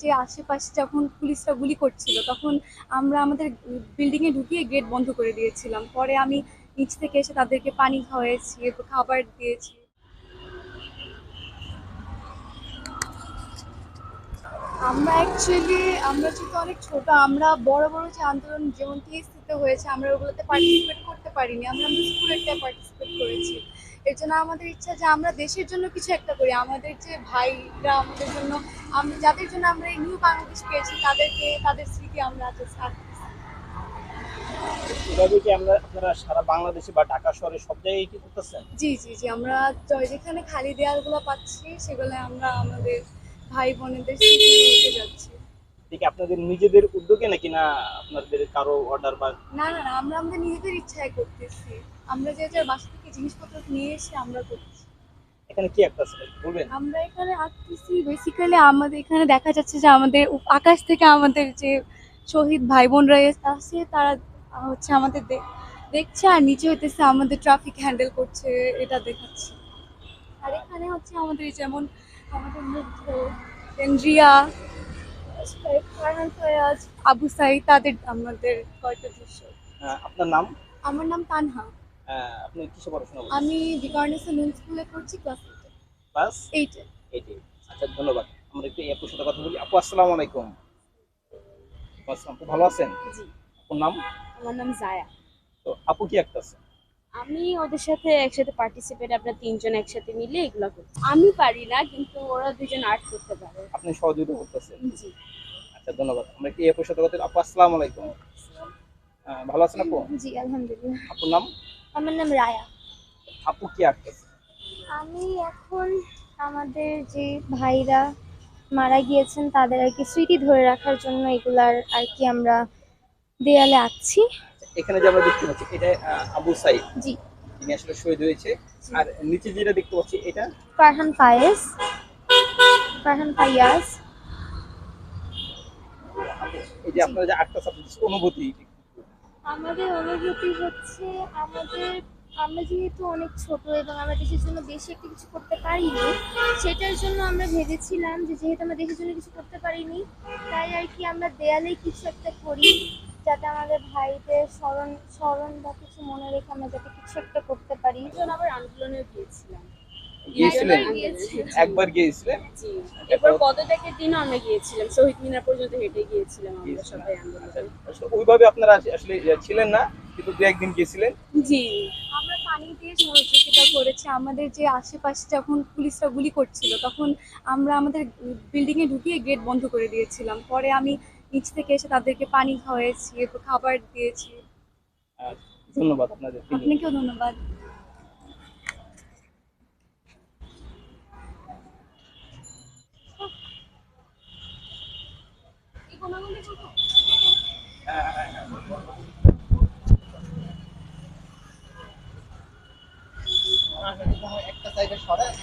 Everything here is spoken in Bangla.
যে আশেপাশে যখন পুলিশরা গুলি করছিল, তখন আমরা আমাদের বিল্ডিংয়ে ঢুকিয়ে গেট বন্ধ করে দিয়েছিলাম। পরে আমি নিচ থেকে এসে তাদেরকে পানি খাওয়াইছি, খাবার দিয়েছি। আমরা অ্যাকচুয়ালি আমরা যেহেতু অনেক ছোট, আমরা বড় বড় যে আন্দোলন যেমন টিএসসিতে হয়েছে, আমরা ওগুলোতে পার্টিসিপেট করতে পারিনি। আমরা আমাদের স্কুলেরটা পার্টিসিপেট করেছি। এর জন্য আমাদের ইচ্ছা যে আমরা দেশের জন্য কিছু একটা করি। আমাদের যে ভাইরা আমাদের জন্য আমরা যাদের জন্য আমরা এই নিউ বাংলাদেশ পেয়েছি তাদেরকে তাদের স্মৃতি আমরা। এভাবে কি আমরা আপনারা সারা বাংলাদেশে বা ঢাকা শহরে সব জায়গায় কি করতেছেন? জি জি জি আমরা যেখানে খালি দেয়ালগুলো পাচ্ছি সেগুলো আমরা আমাদের ভাই বোনেদের স্মৃতি রেখে আপনাদের নিজেদের উদ্যোগে নাকি না আপনাদের কারও অর্ডার বা না না না আমরা আমাদের নিজেদের ইচ্ছায় করতেছি। আমরা যে যার বাসা থেকে জিনিসপত্র নিয়ে এসে আমরা করছি। এখানে কি একটা বলবেন। আমরা এখানে আঁকতেছি বেসিক্যালি আমাদের এখানে দেখা যাচ্ছে যে আমাদের আকাশ থেকে আমাদের যে শহীদ ভাই বোনরা আছে তারা হচ্ছে আমাদের দেখছে আর নিচে হইতেছে আমাদের ট্রাফিক হ্যান্ডেল করছে এটা দেখাচ্ছে। আর এখানে হচ্ছে আমাদের যেমন আমাদের মুগ্ধ রিয়া আবু সাইদ তাদের আমাদের কয়েকটা দৃশ্য? আহ, আপনার নাম? আমার নাম তানহা। আহ, আপনি কিসে পড়াশোনা আমি বিকারনেসে নুন স্কুলে পড়ছি ক্লাস ক্লাস এইটে এইটে আচ্ছা ধন্যবাদ। আমরা একটু আপুর সাথে কথা বলি। আপু আসসালামু আলাইকুম। আসসালাম ভালো আছেন? জি। আপুর নাম? আমার নাম জায়া। তো আপু কি একটা আছে? আমি ওদের সাথে একসাথে পার্টিসিপেট আমরা তিনজন একসাথে মিলে এগুলো করছি আমি পারি না কিন্তু ওরা দুজন আর্ট করতে পারে। আপনি সহযোগিতা করতেছেন। জি। আচ্ছা ধন্যবাদ। আমরা কি সাথে কথা আপু আসসালামু আলাইকুম। ভালো আছেন আপু? জি আলহামদুলিল্লাহ। আপুর নাম? আমার নাম রায়া। আপু কি আঁকতেছে আমি এখন আমাদের যে ভাইরা মারা গিয়েছেন তাদের আর কি স্মৃতি ধরে রাখার জন্য এগুলার আর কি আমরা দেয়ালে আঁকছি। এখানে যে আমরা দেখতে পাচ্ছি এটা আহ, আবু সাইদ। জি। তিনি আসলে শহীদ হয়েছে। আর নিচে যেটা দেখতে পাচ্ছি এটা? ফারহান ফায়েজ। ফারহান ফাইয়াজ। এই যে আপনারা যে আটটা সাবজেক্ট অনুভূতি আমাদের অনুভূতি হচ্ছে আমাদের আমরা যেহেতু অনেক ছোট এবং আমরা দেশের জন্য বেশি একটা কিছু করতে পারিনি সেটার জন্য আমরা ভেবেছিলাম যে যেহেতু আমরা দেশের জন্য কিছু করতে পারিনি তাই আর কি আমরা দেয়ালে কিছু একটা করি। যাতে আমাদের ভাইদের স্মরণ স্মরণ বা কিছু মনে রেখে আমরা যাতে কিছু একটা করতে পারি। আবার আন্দোলনে গিয়েছিলাম। গিয়েছিলেন। একবার গিয়েছিলেন? জি। এরপর পদত্যাগের দিনও আমরা গিয়েছিলাম। শহীদ মিনার পর্যন্ত হেঁটে গিয়েছিলাম আমরা সবাই আন্দোলনে। আসলে ওইভাবে আপনারা আসলে ছিলেন না কিন্তু দু একদিন গিয়েছিলেন? জি। আমরা পানি দিয়ে সহযোগিতা করেছি। আমাদের যে আশেপাশে যখন পুলিশরা গুলি করছিল তখন আমরা আমাদের বিল্ডিং এ ঢুকিয়ে গেট বন্ধ করে দিয়েছিলাম। পরে আমি নিচ থেকে এসে তাদেরকে পানি খাওয়াইছি খাবার দিয়েছি। ধন্যবাদ আপনাদের আপনাকেও ধন্যবাদ। একটা সাইডে সরায়